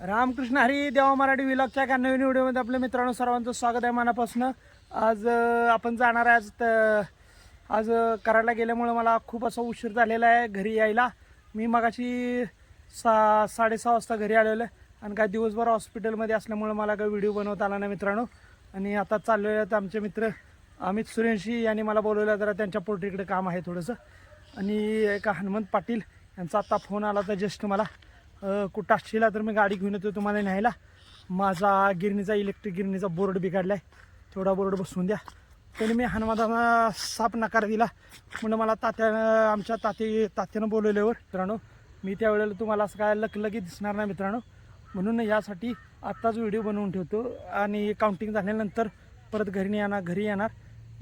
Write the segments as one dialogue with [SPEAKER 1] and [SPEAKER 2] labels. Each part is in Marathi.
[SPEAKER 1] रामकृष्ण हरी देवा मराठी विलॉगच्या एका नवीन व्हिडिओमध्ये आपल्या मित्रांनो सर्वांचं स्वागत आहे मनापासून. आज आपण जाणार आहे आज त- आज कराडला गेल्यामुळे मला खूप असा उशीर झालेला आहे घरी यायला. मी मगाशी सा साडेसहा वाजता घरी आलेलो आहे आणि काय दिवसभर हॉस्पिटलमध्ये असल्यामुळे मला काही व्हिडिओ बनवता आला नाही मित्रांनो. आणि आता चाललेले आहेत आमचे मित्र अमित सुरेंशी यांनी मला बोलवलं जरा त्यांच्या पोल्ट्रीकडे काम आहे थोडंसं. आणि एका हनुमंत पाटील यांचा आत्ता फोन आला तर जस्ट मला. कुठं असशीला तर मी गाडी घेऊन येतो तुम्हाला न्यायला. माझा गिरणीचा इलेक्ट्रिक गिरणीचा बोर्ड बिघडला आहे तेवढा बोर्ड बसवून द्या. त्याने मी हनुमानाला साप नकार दिला. म्हणून मला तात्यानं आमच्या ताते तात्यानं बोलवल्यावर मित्रांनो मी त्यावेळेला तुम्हाला असं काय लकलकी दिसणार नाही मित्रांनो. म्हणून यासाठी आत्ताच व्हिडिओ बनवून ठेवतो आणि काउंटिंग झाल्यानंतर परत घरी येणार घरी येणार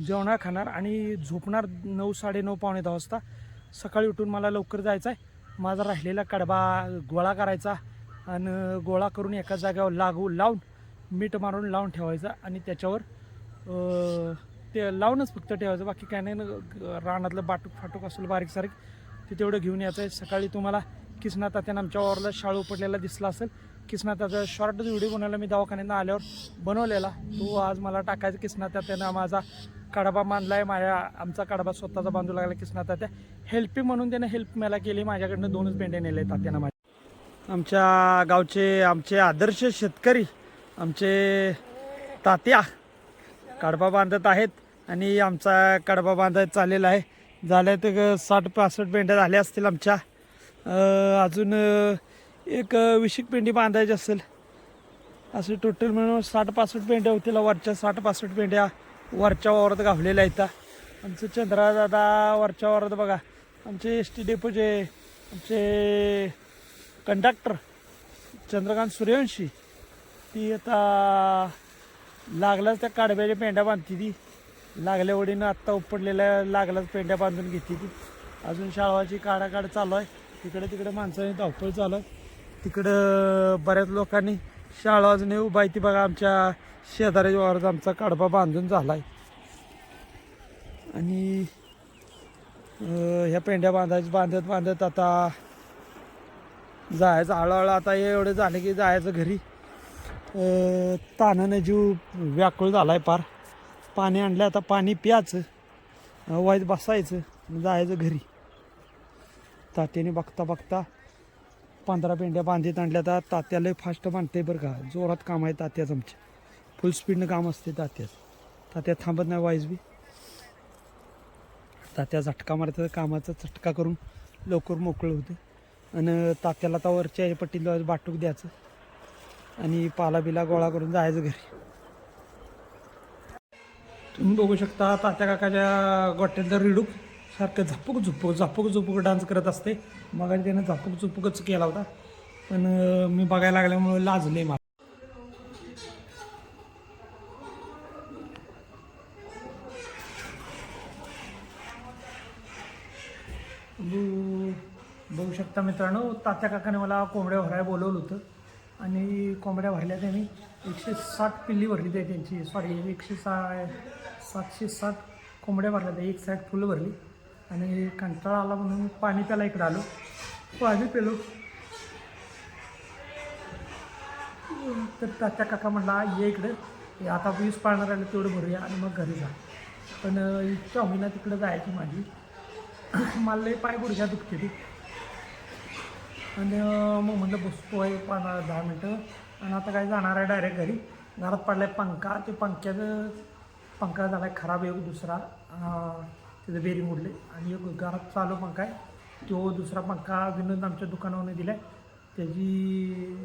[SPEAKER 1] जेवणार खाणार आणि झोपणार नऊ साडेनऊ पावणे दहा वाजता. सकाळी उठून मला लवकर जायचं आहे माझा राहिलेला कडबा गोळा करायचा आणि गोळा करून एका जागेवर लागू लावून मीठ मारून लावून ठेवायचं आणि त्याच्यावर ते लावूनच फक्त ठेवायचं. बाकी काय नाही ना रानातलं बाटूक फाटूक असेल बारीक सारीक ते तेवढं घेऊन यायचं. आहे सकाळी तुम्हाला किसना तात्यानं आमच्या वावरला शाळू पडलेला दिसला असेल. किसना तात्या शॉर्टच व्हिडिओ बनवला मी दवाखान्यानं आल्यावर बनवलेला. तो आज मला टाकायचा. किसना तात्यानं माझा कडबा बांधला आहे माझ्या आमचा कडबा स्वतःचा बांधू लागला किसना तात्या. हेल्पी म्हणून त्यानं हेल्प मला केली माझ्याकडनं दोनच पेंडे नेले तात्यानं माझ्या. आमच्या गावचे आमचे आदर्श शेतकरी आमचे तात्या कडबा बांधत आहेत आणि आमचा कडबा बांधत चाललेला आहे. झाल्या तर साठ पासष्ट पेंड्या झाल्या असतील आमच्या. अजून एक विशिक पेंडी बांधायची असेल. असे टोटल मिळून साठ पासष्ट पेंड्या होतील वरच्या साठ पासष्ट पेंड्या वरच्या वावरात गावलेल्या आहेत. आमचं चंद्रा दादा वरच्या वावरात बघा. आमचे एस टी डेपोचे आमचे कंडक्टर चंद्रकांत सूर्यवंशी. ती आता लागलाच त्या काडब्याच्या पेंड्या बांधती ती. लागल्या ओढीनं आत्ता उपडलेल्या लागलाच पेंड्या बांधून घेते ती. अजून शाळवाची काढाकाड चालू आहे. तिकडे तिकडे माणसांनी धावपळ चालू आहे. तिकडं बऱ्याच लोकांनी शाळा अजूनही उभा आहे ती बघा आमच्या शेजाऱ्याच्या वावरात आमचा कडबा बांधून झाला आहे आणि ह्या पेंड्या बांधायचं बांधत बांधत आता जायचं. हळूहळू आता एवढं झालं की जायचं घरी. अं, जीव व्याकुळ झाला आहे पार. पाणी आणलं आता पाणी प्यायचं. वाईत बसायचं. जायचं घरी. तात्याने बघता बघता पंधरा पेंड्या बांधीत आणल्या तर तात्याला फास्ट बांधते बरं का. जोरात काम आहे तात्याचं आमच्या फुल स्पीडनं काम असते तात्याचं. तात्या थांबत नाही वाईज बी. तात्या झटका मारतात कामाचा झटका करून लवकर मोकळं होते. आणि तात्याला आता वरच्या पट्टीला बाटूक द्यायचं. आणि पाला बिला गोळा करून जायचं घरी. तुम्ही बघू शकता तात्या काकाच्या गोट्यातलं रिडूक. सारखं झपूक झुपूक झापूक झुपूक डान्स करत असते. मग त्यानं झापूक झुपूकच केला होता. पण मी बघायला लागल्यामुळे लाजले मला. बघू बघू शकता मित्रांनो तात्या काकाने मला कोंबड्या भरायला बोलवलं होतं. आणि कोंबड्या भरल्या त्यांनी. एकशे साठ पिल्ली भरली त्या त्यांची. सॉरी एकशे सा सातशे साठ कोंबड्या भरल्या त्या. एक साईड फुलं भरली. आणि कंटाळा आला म्हणून पाणी प्याला इकडं आलो. पाणी पेलो. तर तात्या काका म्हणला ये इकडं. हे आता वीस पाळणार आलं तेवढं भरूया आणि मग घरी जा. पण अं, इच्छा होईना तिकडं जायची माझी. मला लई पाय गुडघ्या दुखते ती. आणि मग म्हणलं बसतो आहे पाना दहा मिनटं. आणि आता काय जाणार आहे डायरेक्ट घरी. घरात आहे पंखा. ते पंख्याचं पंखा झाला आहे खराब एक दुसरा. त्याचं बेरिंग उडले आणि एक घरात चालू पंखा आहे. तो दुसरा पंखा विनोद आमच्या दुकानावरून दिला आहे. त्याची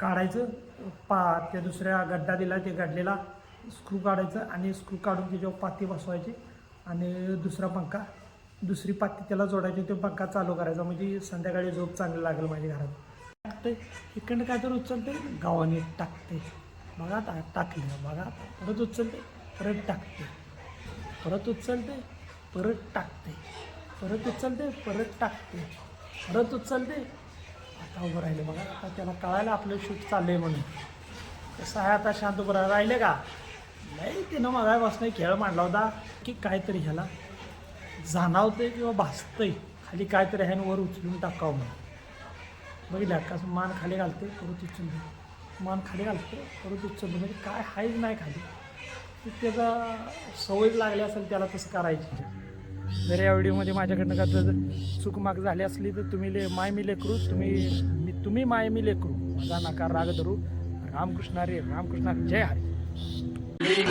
[SPEAKER 1] काढायचं पा त्या दुसऱ्या गड्डा दिला ते गड्डेला स्क्रू काढायचं आणि स्क्रू काढून त्याच्यावर पाती बसवायची आणि दुसरा पंखा दुसरी पाती त्याला जोडायची तो पंखा चालू करायचा. म्हणजे संध्याकाळी झोप चांगली लागेल माझ्या घरात. टाकते इकडनं काय तर उचलते गावाने टाकते बघा टा टाकले. बघा परत उचलते परत टाकते परत उचलते परत टाकते. परत उचलते परत टाकते. परत उचलते. आता उभं राहिलं बघा. आता त्याला कळायला आपलं शूट चाललंय म्हणून. कसं आहे आता शांत उभं राहिलं का? नाही तिनं मगापासून खेळ मांडला होता की काहीतरी ह्याला जाणवतंय किंवा भासतंय. खाली काहीतरी ह्यानं वर उचलून टाकावं म्हणून. बघितला का? मान खाली घालते परत उचलते मान खाली घालते परत उचलते म्हणजे काय हायच नाही खाली. त्याचा सवय लागली असेल त्याला तसं करायची. जर या व्हिडिओमध्ये माझ्याकडनं का जर चूकमाक झाली असली तर तुम्ही ले माय मी लेकरू तुम्ही मी तुम्ही माय मी लेकरू. माझा नकार राग धरू. रामकृष्ण रामकृष्णारे रामकृष्ण जय हरी.